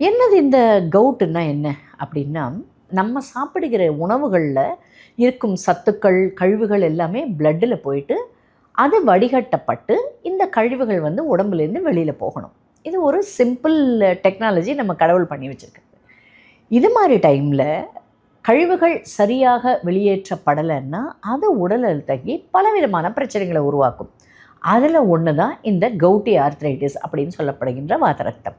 என்னது இந்த கவுட்டுன்னா என்ன? அப்படின்னா நம்ம சாப்பிடுகிற உணவுகளில் இருக்கும் சத்துக்கள் கழிவுகள் எல்லாமே பிளட்டில் போயிட்டு அது வடிகட்டப்பட்டு இந்த கழிவுகள் வந்து உடம்புலேருந்து வெளியில் போகணும். இது ஒரு சிம்பிள் டெக்னாலஜி நம்ம கடவுள் பண்ணி வச்சுருக்கு. இது மாதிரி டைமில் கழிவுகள் சரியாக வெளியேற்றப்படலைன்னா அது உடலில் தங்கி பலவிதமான பிரச்சனைகளை உருவாக்கும். அதில் ஒன்று தான் இந்த கவுட்டி ஆர்த்ரைட்டிஸ் அப்படின்னு சொல்லப்படுகின்ற வாதரத்தம்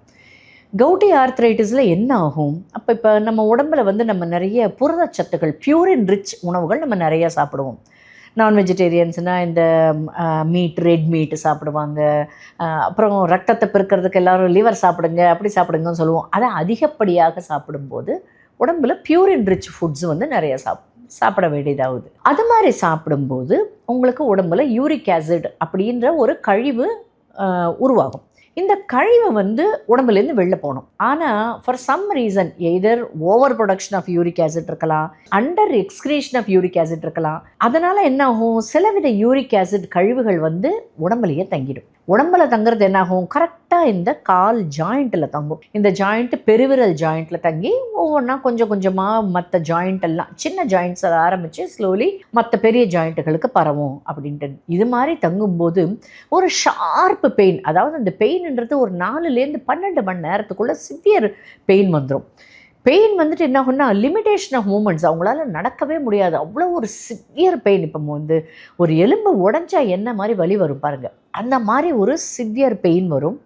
கவுட்டி ஆர்த்ரைட்டிஸில் என்ன ஆகும்? அப்போ இப்போ நம்ம உடம்புல வந்து நம்ம நிறைய புரதச்சத்துக்கள் பியூரின் ரிச் உணவுகள் நம்ம நிறையா சாப்பிடுவோம். நான் வெஜிடேரியன்ஸ்னால் இந்த மீட் ரெட் மீட் சாப்பிடுவாங்க. அப்புறம் ரத்தத்தை பெருக்கிறதுக்கு எல்லாரும் லிவர் சாப்பிடுங்க அப்படி சாப்பிடுங்கன்னு சொல்லுவோம். அதை அதிகப்படியாக சாப்பிடும்போது உடம்புல அண்ட் ரிச் ஃபுட்ஸ் வந்து நிறைய சாப் சாப்பிட வேண்டியதாகுது அது மாதிரி சாப்பிடும்போது உங்களுக்கு உடம்புல யூரிக் ஆசிட் அப்படின்ற ஒரு கழிவு உருவாகும். இந்த கழிவு வந்து உடம்புலேருந்து வெளில போகணும். ஆனால் for some reason either over production of uric acid இருக்கலாம் under excretion of uric acid இருக்கலாம். அதனால் என்ன ஆகும் சிலவித யூரிக் ஆசிட் கழிவுகள் வந்து உடம்புலயே தங்கிடும். உடம்புல தங்குறது என்ன ஆகும் கரெக்டாக இந்த கால் ஜாயிண்ட்டில் தங்கும். இந்த ஜாயிண்ட் பெருவிரல் ஜாயிண்ட்டில் தங்கி ஒவ்வொன்றா கொஞ்சம் கொஞ்சமாக மற்ற ஜாயிண்ட் எல்லாம் சின்ன ஜாயிண்ட்ஸ் ஆரம்பித்து ஸ்லோலி மற்ற பெரிய ஜாயிண்ட்டுகளுக்கு பரவும் அப்படின்ட்டு. இது மாதிரி தங்கும்போது ஒரு ஷார்ப்பு பெயின் அதாவது அந்த பெயின்ன்றது ஒரு நாலுலேருந்து பன்னெண்டு மணி நேரத்துக்குள்ளே சிவியர் பெயின் வந்துடும் பெயின் வந்துட்டு என்ன ஆகும்னா லிமிடேஷன் ஆஃப் மூமெண்ட்ஸ் அவங்களால நடக்கவே முடியாது. அவ்வளோ ஒரு சிவியர் பெயின் இப்போ வந்து ஒரு எலும்பு உடஞ்சா என்ன மாதிரி வலி வரும் பாருங்கள் அந்த மாதிரி ஒரு சிவியர் பெயின் வரும்.